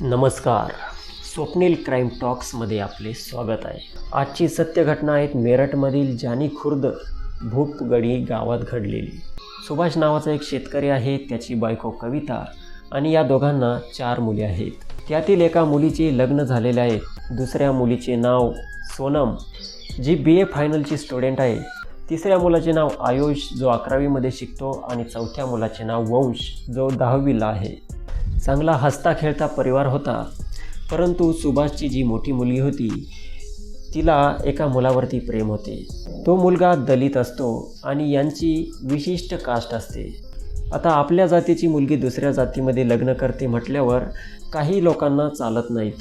नमस्कार. स्वप्नील क्राईम टॉक्समध्ये आपले स्वागत आहे. आजची सत्य घटना आहेत मेरठमधील जानी खुर्द भूपगडी गावात घडलेली. सुभाष नावाचा एक शेतकरी आहे त्याची बायको कविता आणि या दोघांना चार मुली आहेत. त्यातील एका मुलीचे लग्न झालेले आहे दुसऱ्या मुलीचे नाव सोनम जी बी ए फायनलची स्टुडंट आहे. तिसऱ्या मुलाचे नाव आयुष जो अकरावीमध्ये शिकतो आणि चौथ्या मुलाचे नाव वंश जो दहावीला आहे. चांगला हसता खेळता परिवार होता. परंतु सुभाषची जी मोठी मुलगी होती तिला एका मुलावरती प्रेम होते. तो मुलगा दलित असतो आणि यांची विशिष्ट कास्ट असते. आता आपल्या जातीची मुलगी दुसऱ्या जातीमध्ये लग्न करते म्हटल्यावर काही लोकांना चालत नाहीत.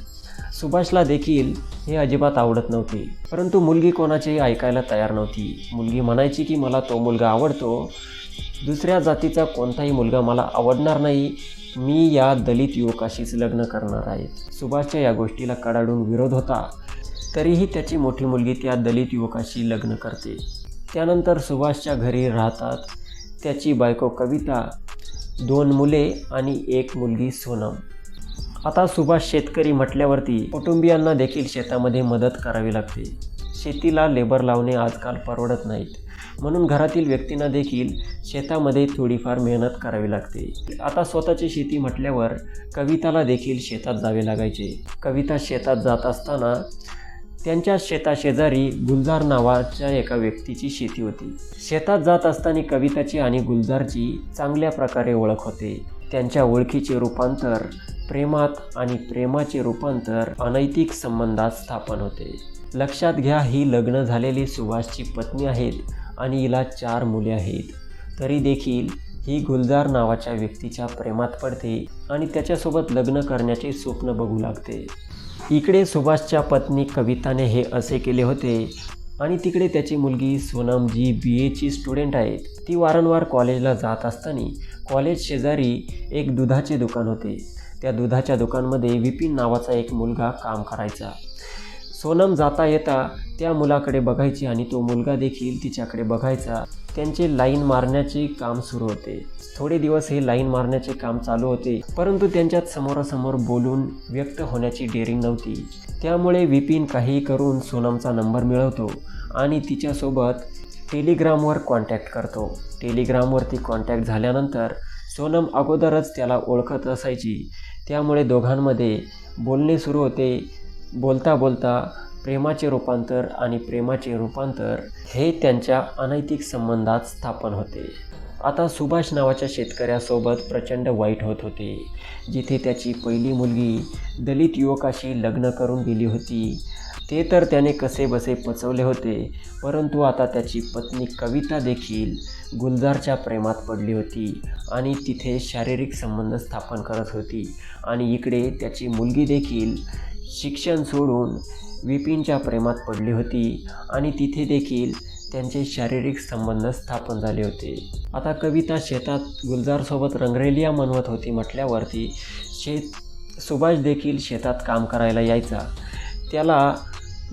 सुभाषला देखील हे अजिबात आवडत नव्हते. परंतु मुलगी कोणाचेही ऐकायला तयार नव्हती. मुलगी म्हणायची की मला तो मुलगा आवडतो. दुसऱ्या जातीचा कोणताही मुलगा मला आवडणार नाही. मी या दलित युवकाशीच लग्न करणार आहे. सुभाषच्या या गोष्टीला कडाडून विरोध होता. तरीही त्याची मोठी मुलगी त्या दलित युवकाशी लग्न करते. त्यानंतर सुभाषच्या घरी राहतात. त्याची बायको कविता दोन मुले आणि एक मुलगी सोनम. आता सुभाष शेतकरी म्हटल्यावरती कुटुंबियांना देखील शेतामध्ये मदत करावी लागते. शेतीला लेबर लावणे आजकाल परवडत नाहीत. म्हणून घरातील व्यक्तींना देखील शेतामध्ये थोडीफार मेहनत करावी लागते. आता स्वतःची शेती म्हटल्यावर कविताला देखील शेतात जावे लागायचे. कविता शेतात जात असताना त्यांच्या शेताशेजारी गुलजार नावाच्या एका व्यक्तीची शेती होती. शेतात जात असताना कविताची आणि गुलजारची चांगल्या प्रकारे ओळख होते. त्यांच्या ओळखीचे रूपांतर प्रेमात आणि प्रेमाचे रूपांतर अनैतिक संबंधात स्थापन होते. लक्षात घ्या ही लग्न झालेली सुभाषची पत्नी आहेत आणि हिला चार मुले आहेत. तरी देखील ही गुलजार नावाच्या व्यक्तीच्या प्रेमात पडते आणि त्याच्यासोबत लग्न करण्याचे स्वप्न बघू लागते. इकडे सुभाषच्या पत्नी कविताने हे असे केले होते आणि तिकडे त्याची मुलगी सोनम जी बी एची स्टुडंट आहेत ती वारंवार कॉलेजला जात असताना कॉलेज शेजारी एक दुधाचे दुकान होते. त्या दुधाच्या दुकानमध्ये विपिन नावाचा एक मुलगा काम करायचा. सोनम जाता येता त्या मुलाकडे बघायची आणि तो मुलगा देखील तिच्याकडे बघायचा. त्यांचे लाईन मारण्याचे काम सुरू होते. थोडे दिवस हे लाईन मारण्याचे काम चालू होते परंतु त्यांच्यात समोरासमोर बोलून व्यक्त होण्याची डेअरिंग नव्हती. त्यामुळे विपिन काही करून सोनमचा नंबर मिळवतो आणि तिच्यासोबत टेलिग्रामवर कॉन्टॅक्ट करतो. टेलिग्रामवरती कॉन्टॅक्ट झाल्यानंतर सोनम अगोदरच त्याला ओळखत असायची. त्यामुळे दोघांमध्ये बोलणे सुरू होते. बोलता बोलता प्रेमाचे रूपांतर आणि प्रेमाचे रूपांतर हे त्यांच्या अनैतिक संबंधात स्थापन होते. आता सुभाष नावाच्या शेतकऱ्यासोबत प्रचंड वाईट होत होते. जिथे त्याची पहिली मुलगी दलित युवकाशी लग्न करून दिली होती. ते तर त्याने कसे बसे पचवले होते परंतु आता त्याची पत्नी कविता देखील गुलजारच्या प्रेमात पडली होती आणि तिथे शारीरिक संबंध स्थापन करत होती. आणि इकडे त्याची मुलगी देखील शिक्षण सोडून विपिनच्या प्रेमात पडली होती आणि तिथे देखील त्यांचे शारीरिक संबंध स्थापन झाले होते. आता कविता शेतात गुलजारसोबत रंगरेलिया म्हणवत होती म्हटल्यावरती शेत सुभाष देखील शेतात काम करायला यायचा. त्याला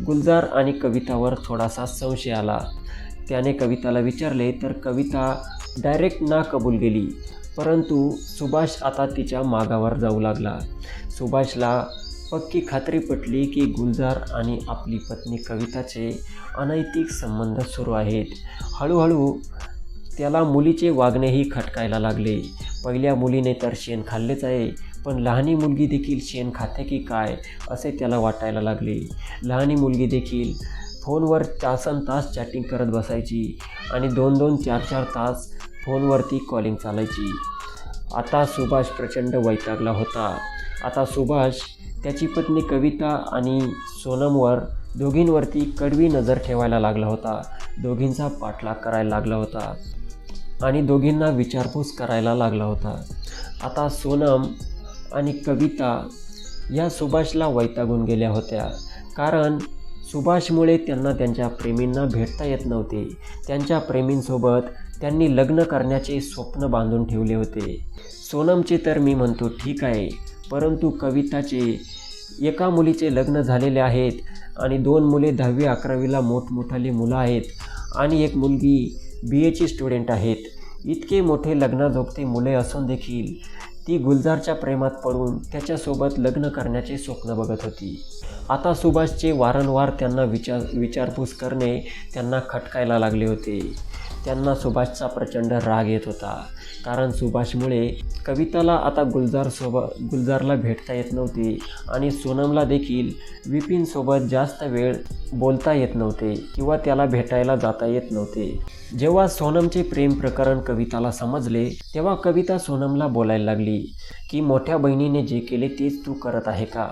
गुलजार आणि कवितावर थोडासा संशय आला. त्याने कविताला विचारले तर कविता डायरेक्ट ना कबूल गेली परंतु सुभाष आता तिच्या मागावर जाऊ लागला. सुभाषला पक्की खात्री पटली की गुलजार आणि आपली पत्नी कविताचे अनैतिक संबंध सुरू आहेत. हळूहळू त्याला मुलीचे वागणेही खटकायला लागले. पहिल्या मुलीने तर शेण खाल्लेच आहे पण लहानी मुलगी देखील शेण खाते की काय असे त्याला वाटायला लागले. लहानी मुलगी देखील फोनवर तासन तास चॅटिंग करत बसायची आणि दोन दोन चार चार तास फोनवरती कॉलिंग चालायची. आता सुभाष प्रचंड वैतागला होता. आता सुभाष त्याची पत्नी कविता आणि सोनमवर दोघींवरती कडवी नजर ठेवायला लागला होता. दोघींचा पाठलाग करायला लागला होता आणि दोघींना विचारपूस करायला लागला होता. आता सोनम आणि कविता या सुभाषला वैतागून गेल्या होत्या. कारण सुभाषमुळे त्यांना त्यांच्या प्रेमींना भेटता येत नव्हते. त्यांच्या प्रेमींसोबत त्यांनी लग्न करण्याचे स्वप्न बांधून ठेवले होते. सोनमचे तर मी म्हणतो ठीक आहे परंतु कविताचे एका मुलीचे लग्न झालेले आहेत आणि दोन मुले दहावी अकरावीला मोठमोठाली मुलं आहेत आणि एक मुलगी बी एची स्टुडंट आहेत. इतके मोठे लग्नाजोगते मुले असून देखील ती गुलजारच्या प्रेमात पडून त्याच्यासोबत लग्न करण्याचे स्वप्न बघत होती. आता सुभाषचे वारंवार त्यांना विचार विचारपूस करणे त्यांना खटकायला लागले होते. त्यांना सुभाषचा प्रचंड राग येत होता. कारण सुभाषमुळे कविताला आता गुलजार सोबत गुलजारला भेटता येत नव्हते आणि सोनमला देखील विपिनसोबत जास्त वेळ बोलता येत नव्हते किंवा त्याला भेटायला जाता येत नव्हते. जेव्हा सोनमचे प्रेम प्रकरण कविताला समजले तेव्हा कविता सोनमला बोलायला लागली की मोठ्या बहिणीने जे केले तेच तू करत आहे का?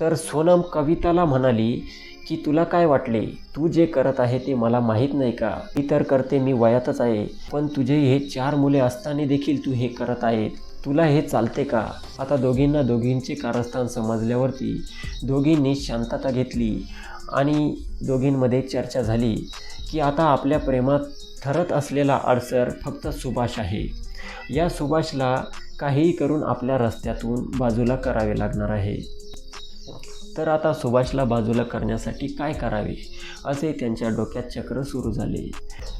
तर सोनम कविताला म्हणाली की तुला काय वाटले? तू जे करत आहे ते मला माहीत नाही का? मी तर करते मी वयातच आहे. पण तुझे हे चार मुले असताना देखील तू हे करत आहे तुला हे चालते का? आता दोघींना दोघींचे कारस्थान समजल्यावरती दोघींनी शांतता घेतली आणि दोघींमध्ये चर्चा झाली की आता आपल्या प्रेमात ठरत असलेला अडसर फक्त सुभाष आहे. या सुभाषला काहीही करून आपल्या रस्त्यातून बाजूला करावे लागणार आहे. तर आता सुभाषला बाजूला करण्यासाठी काय करावे? असे त्यांच्या डोक्यात चक्र सुरू झाले.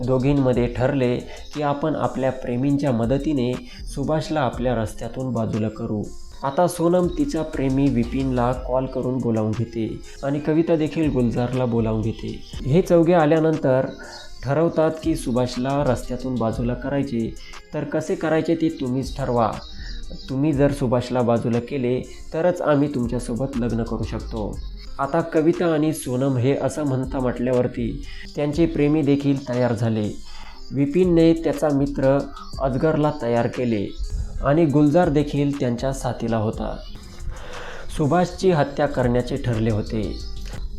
दोघींमध्ये ठरले की आपण आपल्या प्रेमींच्या मदतीने सुभाषला आपल्या रस्त्यातून बाजूला करू. आता सोनम तिचा प्रेमी विपिनला कॉल करून बोलावून घेते आणि कविता देखील गुलजारला बोलावून घेते. हे चौघे आल्यानंतर ठरवतात की सुभाषला रस्त्यातून बाजूला करायचे. तर कसे करायचे ते तुम्हीच ठरवा. तुम्ही जर सुभाषला बाजूला केले तरच आम्ही तुमच्यासोबत लग्न करू शकतो. आता कविता आणि सोनम हे असं म्हणता म्हटल्यावरती त्यांचे प्रेमी देखील तयार झाले. विपिनने त्याचा मित्र अजगरला तयार केले आणि गुलजार देखील त्यांच्या साथीला होता. सुभाषची हत्या करण्याचे ठरले होते.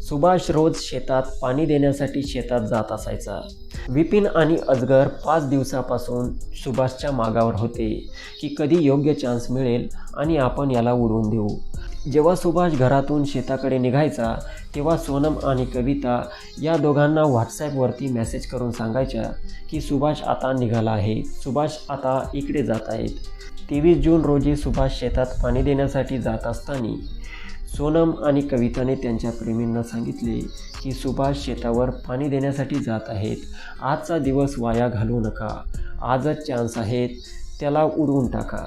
सुभाष रोज शेतात पाणी देण्यासाठी शेतात जात असायचा. विपिन आणि अजगर पाच दिवसापासून सुभाषच्या मागावर होते की कधी योग्य चान्स मिळेल आणि आपण याला उडवून देऊ. जेव्हा सुभाष घरातून शेताकडे निघायचा तेव्हा सोनम आणि कविता या दोघांना व्हॉट्सॲपवरती मेसेज करून सांगायच्या की सुभाष आता निघाला आहे. सुभाष आता इकडे जात आहेत. तेवीस जून रोजी सुभाष शेतात पाणी देण्यासाठी जात असताना सोनम आणि कविताने त्यांच्या प्रेमींना सांगितले की सुभाष शेतावर पाणी देण्यासाठी जात आहेत. आजचा दिवस वाया घालू नका. आजच चान्स आहेत. त्याला उडवून टाका.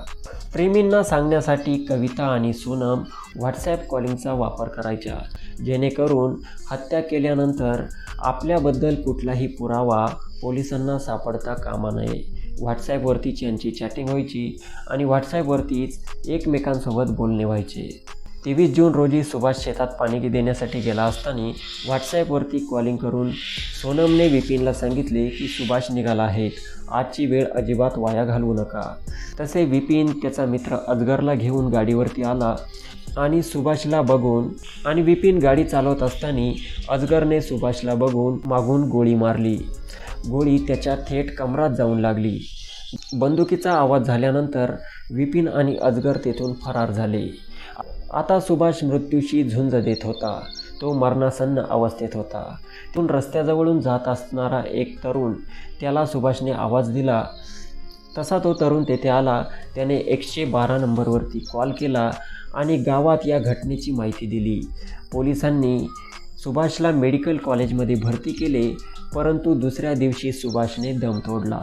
प्रेमींना सांगण्यासाठी कविता आणि सोनम व्हॉट्सॲप कॉलिंगचा वापर करायच्या. जेणेकरून हत्या केल्यानंतर आपल्याबद्दल कुठलाही पुरावा पोलिसांना सापडता कामा नये. व्हॉट्सॲपवरती त्यांची चॅटिंग व्हायची आणि व्हॉट्सॲपवरतीच एकमेकांसोबत बोलणे व्हायचे. तेवीस जून रोजी सुभाष शेतात पाणी देण्यासाठी गेला असताना व्हॉट्सॲपवरती कॉलिंग करून सोनमने विपिनला सांगितले की सुभाष निघाला आहे. आजची वेळ अजिबात वाया घालवू नका. तसे विपिन त्याचा मित्र अजगरला घेऊन गाडीवरती आला आणि सुभाषला बघून आणि विपिन गाडी चालवत असताना अजगरने सुभाषला बघून मागून गोळी मारली. गोळी त्याच्या थेट कमरात जाऊन लागली. बंदुकीचा आवाज झाल्यानंतर विपिन आणि अजगर तेथून फरार झाले. आता सुभाष मृत्यूशी झुंज देत होता. तो मरणासन्न अवस्थेत होता. तिथून रस्त्याजवळून जात असणारा एक तरुण त्याला सुभाषने आवाज दिला. तसा तो तरुण तेथे आला. त्याने एकशे बारा नंबरवरती कॉल केला आणि गावात या घटनेची माहिती दिली. पोलिसांनी सुभाषला मेडिकल कॉलेजमध्ये भरती केले परंतु दुसऱ्या दिवशी सुभाषने दम तोडला.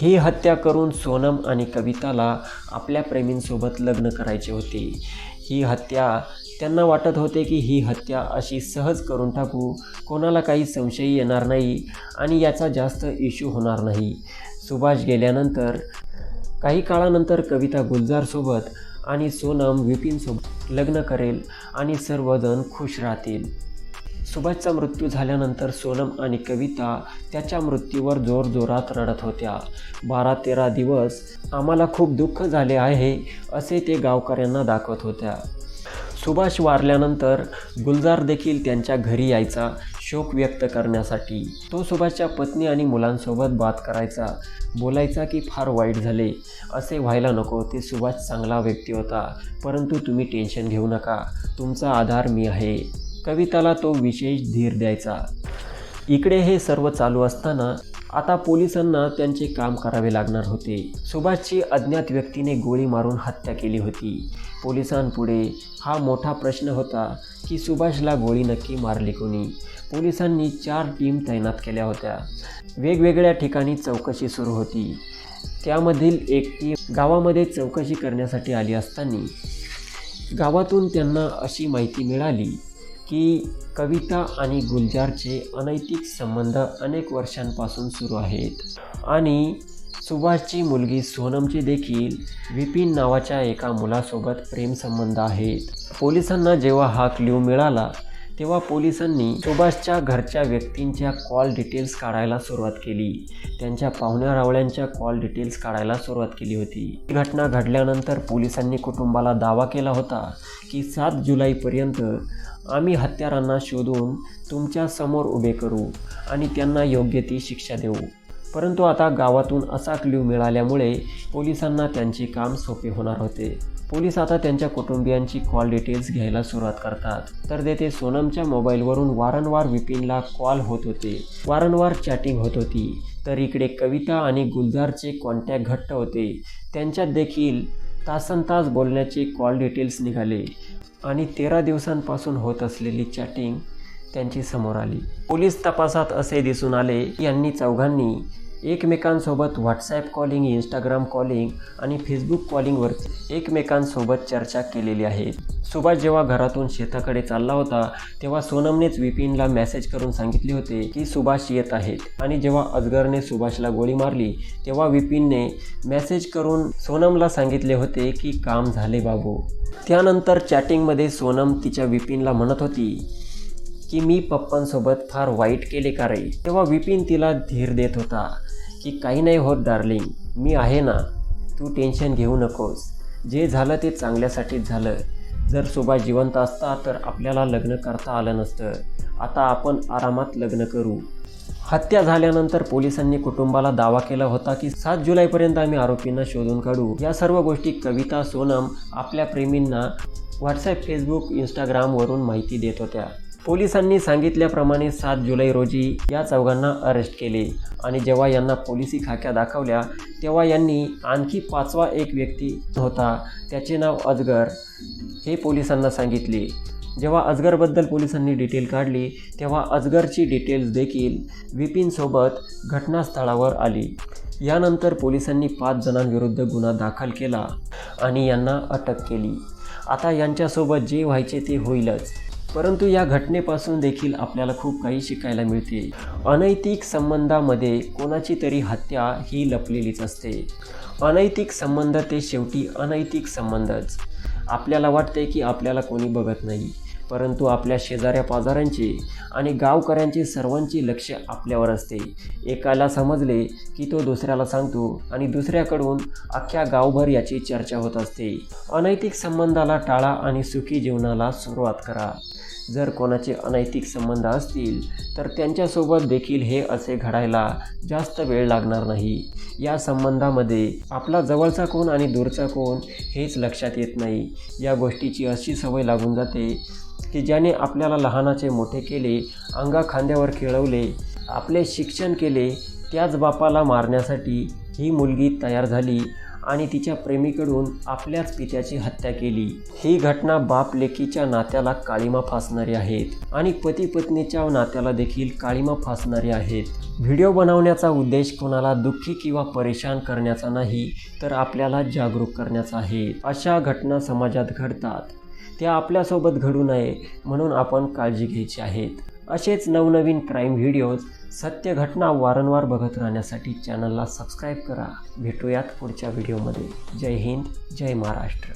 ही हत्या करून सोनम आणि कविताला आपल्या प्रेमींसोबत लग्न करायचे होते. ही हत्या. त्यांना वाटत होते की ही हत्या अशी सहज करून टाकू. कोणाला काही संशयी येणार नाही आणि याचा जास्त इश्यू होणार नाही. सुभाष गेल्यानंतर काही काळानंतर कविता गुलजारसोबत आणि सोनम विपिनसोबत लग्न करेल आणि सर्वजण खुश राहतील. सुभाषचा मृत्यू झाल्यानंतर सोनम आणि कविता त्याच्या मृत्यूवर जोरजोरात रडत होत्या. बारा तेरा दिवस आम्हाला खूप दुःख झाले आहे असे ते गावकऱ्यांना दाखवत होत्या. सुभाष वारल्यानंतर गुलजार देखील त्यांच्या घरी यायचा शोक व्यक्त करण्यासाठी. तो सुभाषच्या पत्नी आणि मुलांसोबत बात करायचा बोलायचा की फार वाईट झाले असे व्हायला नको ते सुभाष चांगला व्यक्ती होता. परंतु तुम्ही टेन्शन घेऊ नका तुमचा आधार मी आहे. कविताला तो विशेष धीर द्यायचा. इकडे हे सर्व चालू असताना आता पोलिसांना त्यांचे काम करावे लागणार होते. सुभाषची अज्ञात व्यक्तीने गोळी मारून हत्या केली होती. पोलिसांपुढे हा मोठा प्रश्न होता की सुभाषला गोळी नक्की मारली कोणी? पोलिसांनी चार टीम तैनात केल्या होत्या. वेगवेगळ्या ठिकाणी चौकशी सुरू होती. त्यामधील एक टीम गावामध्ये चौकशी करण्यासाठी आली असताना गावातून त्यांना अशी माहिती मिळाली की कविता आणि गुलजारचे अनैतिक संबंध अनेक वर्षांपासून सुरू आहेत. आणि सुभाषची मुलगी सोनमची देखील विपिन नावाच्या एका मुलासोबत प्रेमसंबंध आहेत. पोलिसांना जेव्हा हा क्ल्यू मिळाला तेव्हा पोलिसांनी सुभाषच्या घरच्या व्यक्तींच्या कॉल डिटेल्स काढायला सुरुवात केली. त्यांच्या पाहुण्या रावळ्यांच्या कॉल डिटेल्स काढायला सुरुवात केली होती. ही घटना घडल्यानंतर पोलिसांनी कुटुंबाला दावा केला होता की सात जुलैपर्यंत आम्ही हत्यारांना शोधून तुमच्यासमोर उभे करू आणि त्यांना योग्य ती शिक्षा देऊ. परंतु आता गावातून असा क्ल्यू मिळाल्यामुळे पोलिसांना त्यांचे काम सोपे होणार होते. पोलीस आता त्यांच्या कुटुंबियांची कॉल डिटेल्स घ्यायला सुरुवात करतात. तर तेथे सोनमच्या मोबाईलवरून वारंवार विपिनला कॉल होत होते. वारंवार चॅटिंग होत होती. तर इकडे कविता आणि गुलजारचे कॉन्टॅक्ट घट्ट होते. त्यांच्यात देखील तासन तास बोलण्याचे कॉल डिटेल्स निघाले आणि तेरा दिवसांपासून होत असलेली चॅटिंग त्यांची समोर आली. पोलीस तपासात असे दिसून आले की यांनी चौघांनी एकमेकांसोबत व्हॉट्सॲप कॉलिंग इंस्टाग्राम कॉलिंग आणि फेसबुक कॉलिंगवर एकमेकांसोबत चर्चा केलेली आहे. सुभाष जेव्हा घरातून शेताकडे चालला होता तेव्हा सोनमनेच विपिनला मेसेज करून सांगितले होते की सुभाष येत आहेत. आणि जेव्हा अजगरने सुभाषला गोळी मारली तेव्हा विपिनने मेसेज करून सोनमला सांगितले होते की काम झाले बाबू. त्यानंतर चॅटिंगमध्ये सोनम तिच्या विपिनला म्हणत होती की मी पप्पांसोबत फार वाईट केले का रे? तेव्हा विपिन तिला धीर देत होता. की काही नाही होत डार्लिंग मी आहे ना. तू टेन्शन घेऊ नकोस. जे झालं ते चांगल्यासाठीच झालं. जर सुभाष जिवंत असता तर आपल्याला लग्न करता आलं नसतं. आता आपण आरामात लग्न करू. हत्या झाल्यानंतर पोलिसांनी कुटुंबाला दावा केला होता की सात जुलैपर्यंत आम्ही आरोपींना शोधून काढू. या सर्व गोष्टी कविता सोनम आपल्या प्रेमींना व्हॉट्सॲप फेसबुक इंस्टाग्रामवरून माहिती देत होत्या. पोलिसांनी सांगितल्याप्रमाणे सात जुलै रोजी या चौघांना अरेस्ट केले. आणि जेव्हा यांना पोलिसी खाक्या दाखवल्या तेव्हा यांनी आणखी पाचवा एक व्यक्ती होता. त्याचे नाव अजगर. हे पोलिसांना सांगितले. जेव्हा अजगरबद्दल पोलिसांनी डिटेल काढली तेव्हा अजगरची डिटेल्स देखील विपिनसोबत घटनास्थळावर आली. यानंतर पोलिसांनी पाच जणांविरुद्ध गुन्हा दाखल केला आणि यांना अटक केली. आता यांच्यासोबत जे व्हायचे ते होईलच. परंतु या घटनेपासून देखील आपल्याला खूप काही शिकायला मिळते. अनैतिक संबंधामध्ये कोणाची तरी हत्या ही लपलेलीच असते. अनैतिक संबंध ते शेवटी अनैतिक संबंधच. आपल्याला वाटते की आपल्याला कोणी बघत नाही. परंतु आपल्या शेजाऱ्या पाजाऱ्यांचे आणि गावकऱ्यांचे सर्वांचे लक्ष आपल्यावर असते. एकाला समजले की तो दुसऱ्याला सांगतो आणि दुसऱ्याकडून अख्ख्या गावभर याची चर्चा होत असते. अनैतिक संबंधाला टाळा आणि सुखी जीवनाला सुरुवात करा. जर कोणाचे अनैतिक संबंध असतील तर त्यांच्यासोबत देखील हे असे घडायला जास्त वेळ लागणार नाही. या संबंधामध्ये आपला जवळचा कोण आणि दूरचा कोण हेच लक्षात येत नाही. या गोष्टीची अशी सवय लागून जाते की ज्याने आपल्याला लहानाचे मोठे केले अंगा खांद्यावर खेळवले आपले शिक्षण केले त्याच बापाला मारण्यासाठी ही मुलगी तयार झाली आणि तिच्या प्रेमीकडून आपल्याच पित्याची हत्या केली. ही घटना बाप लेकीच्या नात्याला काळीमा फासणारी आहेत आणि पती पत्नीच्या नात्याला देखील काळीमा फासणारी आहेत. व्हिडिओ बनवण्याचा उद्देश कोणाला दुःखी किंवा परेशान करण्याचा नाही तर आपल्याला जागरूक करण्याचा आहे. अशा घटना समाजात घडतात. त्या आपल्यासोबत घडू नये म्हणून आपण काळजी घ्यायची आहेत. असेच नवनवीन क्राईम व्हिडिओज सत्य घटना वारंवार बघत राहण्यासाठी चॅनलला सबस्क्राईब करा. भेटूयात पुढच्या व्हिडिओमध्ये जय हिंद जय महाराष्ट्र.